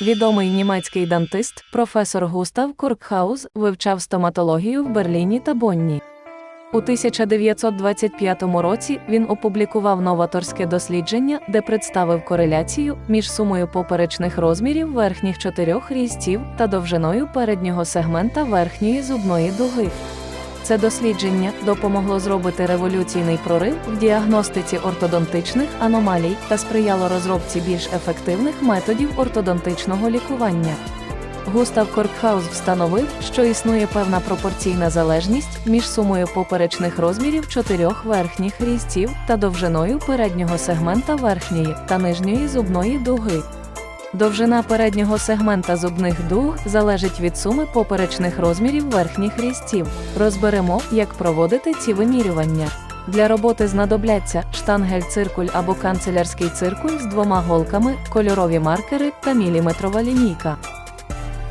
Відомий німецький дантист, професор Густав Куркхаус, вивчав стоматологію в Берліні та Бонні. У 1925 році він опублікував новаторське дослідження, де представив кореляцію між сумою поперечних розмірів верхніх чотирьох різців та довжиною переднього сегмента верхньої зубної дуги. Це дослідження допомогло зробити революційний прорив в діагностиці ортодонтичних аномалій та сприяло розробці більш ефективних методів ортодонтичного лікування. Густав Коркхаус встановив, що існує певна пропорційна залежність між сумою поперечних розмірів чотирьох верхніх різців та довжиною переднього сегмента верхньої та нижньої зубної дуги. Довжина переднього сегмента зубних дуг залежить від суми поперечних розмірів верхніх різців. Розберемо, як проводити ці вимірювання. Для роботи знадобляться штангель-циркуль або канцелярський циркуль з двома голками, кольорові маркери та міліметрова лінійка.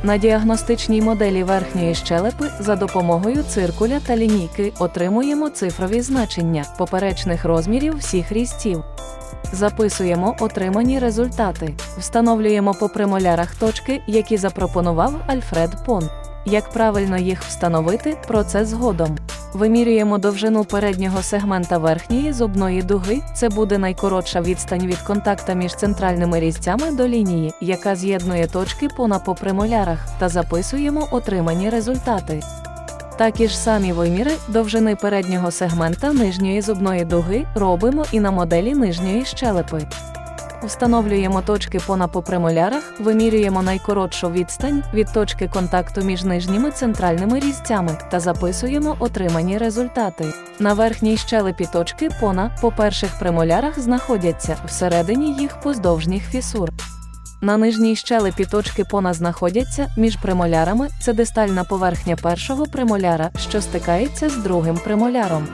На діагностичній моделі верхньої щелепи за допомогою циркуля та лінійки отримуємо цифрові значення поперечних розмірів всіх різців. Записуємо отримані результати. Встановлюємо по премолярах точки, які запропонував Альфред Пон. Як правильно їх встановити, про це згодом. Вимірюємо довжину переднього сегмента верхньої зубної дуги. Це буде найкоротша відстань від контакта між центральними різцями до лінії, яка з'єднує точки пона по премолярах, та записуємо отримані результати. Такі ж самі виміри довжини переднього сегмента нижньої зубної дуги робимо і на моделі нижньої щелепи. Встановлюємо точки пона по премолярах, вимірюємо найкоротшу відстань від точки контакту між нижніми центральними різцями та записуємо отримані результати. На верхній щелепі точки пона по перших премолярах знаходяться всередині їх поздовжніх фісур. На нижній щелепі точки пона знаходяться між премолярами, це дистальна поверхня першого премоляра, що стикається з другим премоляром.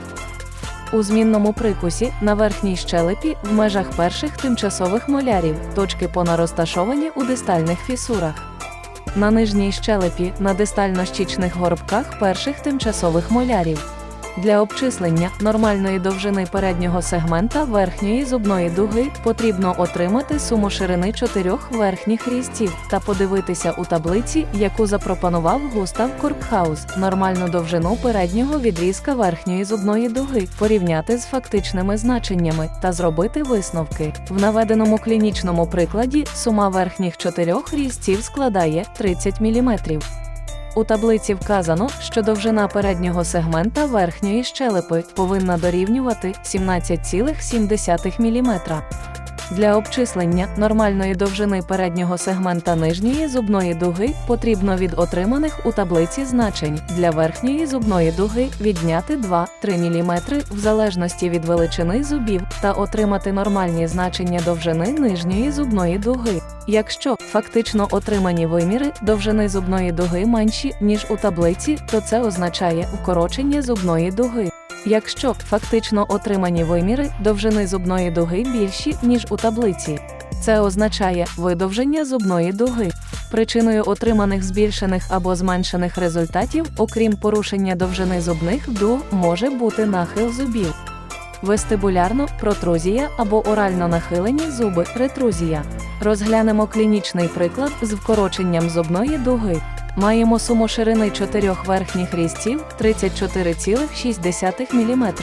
У змінному прикусі на верхній щелепі в межах перших тимчасових молярів точки пона розташовані у дистальних фісурах. На нижній щелепі на дистально-щічних горобках перших тимчасових молярів. Для обчислення нормальної довжини переднього сегмента верхньої зубної дуги потрібно отримати суму ширини чотирьох верхніх різців та подивитися у таблиці, яку запропонував Густав Коркхаус, нормальну довжину переднього відрізка верхньої зубної дуги, порівняти з фактичними значеннями та зробити висновки. В наведеному клінічному прикладі сума верхніх чотирьох різців складає 30 мм. У таблиці вказано, що довжина переднього сегмента верхньої щелепи повинна дорівнювати 17,7 мм. Для обчислення нормальної довжини переднього сегмента нижньої зубної дуги потрібно від отриманих у таблиці значень для верхньої зубної дуги відняти 2-3 мм в залежності від величини зубів та отримати нормальні значення довжини нижньої зубної дуги. Якщо фактично отримані виміри довжини зубної дуги менші, ніж у таблиці, то це означає укорочення зубної дуги. Якщо фактично отримані виміри довжини зубної дуги більші, ніж у таблиці, це означає видовження зубної дуги. Причиною отриманих збільшених або зменшених результатів, окрім порушення довжини зубних дуг, може бути нахил зубів. Вестибулярно протрузія або орально нахилені зуби ретрузія. Розглянемо клінічний приклад з вкороченням зубної дуги. Маємо суму ширини чотирьох верхніх різців 34,6 мм.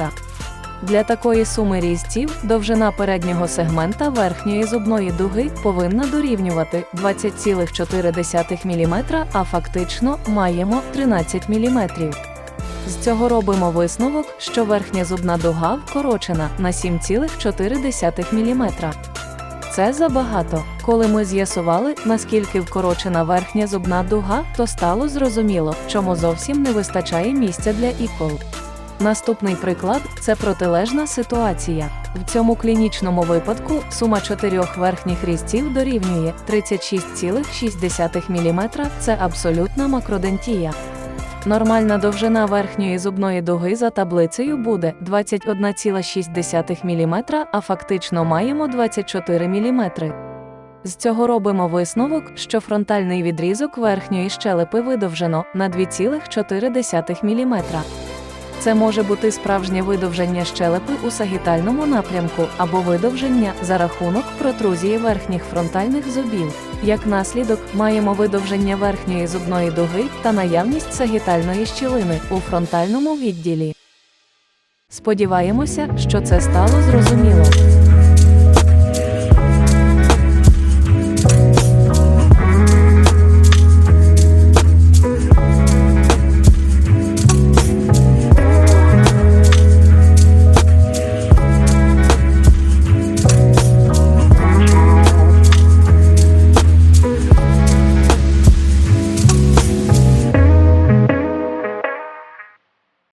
Для такої суми різців довжина переднього сегмента верхньої зубної дуги повинна дорівнювати 20,4 мм, а фактично маємо 13 мм. З цього робимо висновок, що верхня зубна дуга вкорочена на 7,4 мм. Це забагато. Коли ми з'ясували, наскільки вкорочена верхня зубна дуга, то стало зрозуміло, чому зовсім не вистачає місця для ікол. Наступний приклад це протилежна ситуація. В цьому клінічному випадку сума чотирьох верхніх різців дорівнює 36,6 мм – це абсолютна макродентія. Нормальна довжина верхньої зубної дуги за таблицею буде 21,6 мм, а фактично маємо 24 мм. З цього робимо висновок, що фронтальний відрізок верхньої щелепи видовжено на 2,4 мм. Це може бути справжнє видовження щелепи у сагітальному напрямку або видовження за рахунок протрузії верхніх фронтальних зубів. Як наслідок, маємо видовження верхньої зубної дуги та наявність сагітальної щілини у фронтальному відділі. Сподіваємося, що це стало зрозуміло.